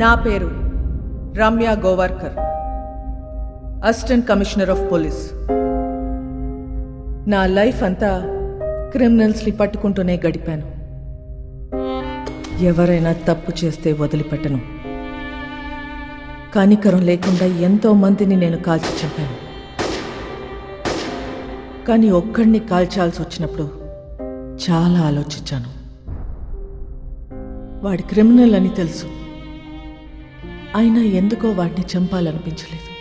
నా పేరు Ramya Gowarikar assistant commissioner of police. నా లైఫ్ అంతా క్రిమినల్స్ని పట్టుకుంటూనే గడిపాను. ఎవరైనా తప్పు చేస్తే వదిలిపెట్టను. కనికరం లేకుండా ఎంతో మందిని నేను కాల్చి చంపాను. కానీ ఒక్కడిని కాల్చాల్సి వచ్చినప్పుడు చాలా ఆలోచించాను. వాడి క్రిమినల్ అని తెలుసు. అయినా ఎందుకో వాడిని చంపాలనిపించలేదు.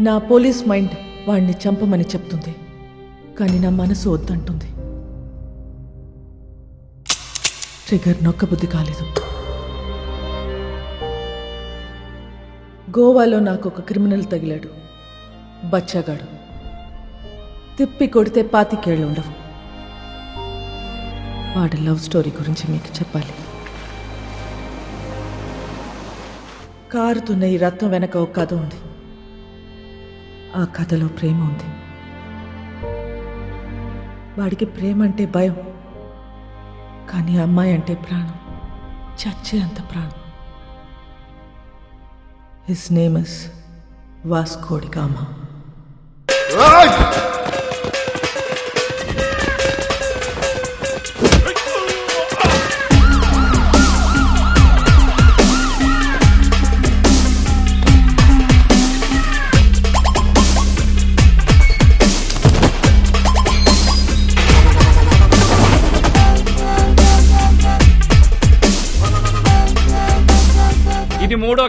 నా పోలీస్ మైండ్ వాడిని చంపమని చెప్తుంది. కానీ నా మనసు వద్దంటుంది. ట్రిగర్ నొక్కబుద్ధి కాలేదు. గోవాలో నాకు ఒక క్రిమినల్ తగిలాడు. బచ్చాగాడు. తిప్పి కొడితే పాతికేళ్ళు ఉండవు. వాడి లవ్ స్టోరీ గురించి మీకు చెప్పాలి. కారుతున్న ఈ రత్నం వెనక ఒక కథ ఉంది. ఆ కథలో ప్రేమ ఉంది. వాడికి ప్రేమ అంటే భయం. కానీ అమ్మాయి అంటే ప్రాణం. చచ్చే అంత ప్రాణం. His name is Vasco da Gama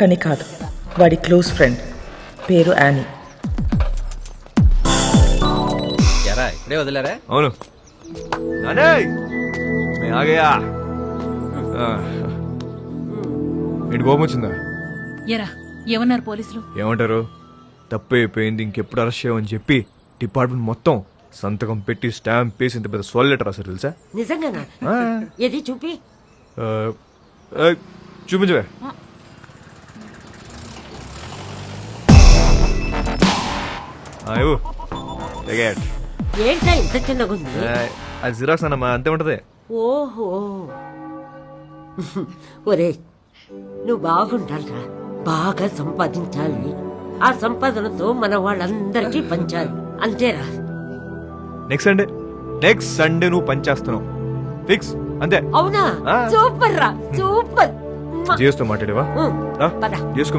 కానీ కాదు వాడి క్లోజ్ ఫ్రెండ్ పేరు యానీ. ఎరా ఇప్పుడే వదిలేరా? అవును. ఆగయా ఏంటి కోపం వచ్చిందా? ఎరా ఏమన్నారు పోలీసులు? ఏమంటారు? తప్పు అయిపోయింది ఇంకెప్పుడు అరెస్ట్ చేయమని చెప్పి డిపార్ట్మెంట్ మొత్తం సంతకం పెట్టి స్టాంప్ వేసి ఇంత పెద్ద సోల్ లెటర్ రాశారు తెలుసా? నిజంగానా? ఏది చూపి? చూపించవే. ఇవ్వు. It. ఏంటా ఇంత చిన్నగుంది ఆ, అది జిరాక్స్ అన్నమా అంతే ఉంటది. ఓహో. ఒరే నువ్వు బాగుండాలిరా. బాగా సంపాదించాలి. ఆ సంపాదనతో మన వాళ్ళందరికీ పంచాలి. అంతేరా. నెక్స్ట్ సండే నెక్స్ట్ సండే నువ్వు పనిచేస్తున్నావు ఫిక్స్ అంతే. అవునా? ఆ. సూపర్ రా సూపర్. జియోస్తో మాట్లాడేవా? ఉం, రా పద. జియోస్కు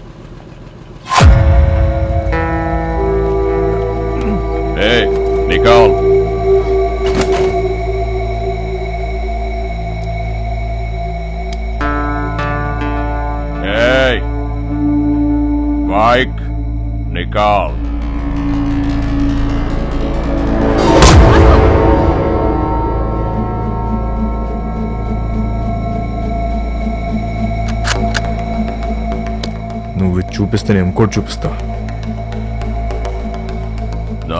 ఏ నికాల్ बाइक निकाल నువ్వు చూపిస్తే నేను ఇంకోటి చూపిస్తా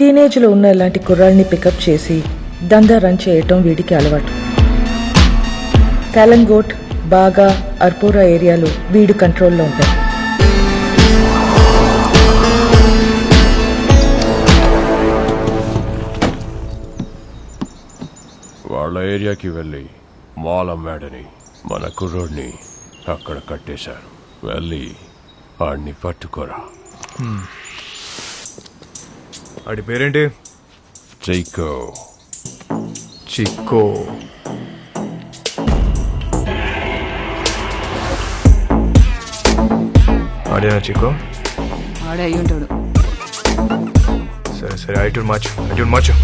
టీనేజ్లో ఉన్న ఇలాంటి కుర్రాల్ని పికప్ చేసి దందా రన్ చేయటం వీడికి అలవాటు. కాలంగోట్ బాగా అర్పోరా ఏరియాలు వీడి కంట్రోల్లో ఉంటాయి వాళ్ళ ఏరియాకి వెళ్ళి మాల్ అమ్మాడని మన కుర్రోడిని అక్కడ కట్టేశారు. వెళ్ళి వాడిని పట్టుకోరా. ఆడి పేరేంటి? చైకో చిక్కో. ఆడేనా చిక్కో? ఆడే అయి ఉంటాడు. సరే సరే ఐటూర్ మార్చు ఐటూర్ మార్చు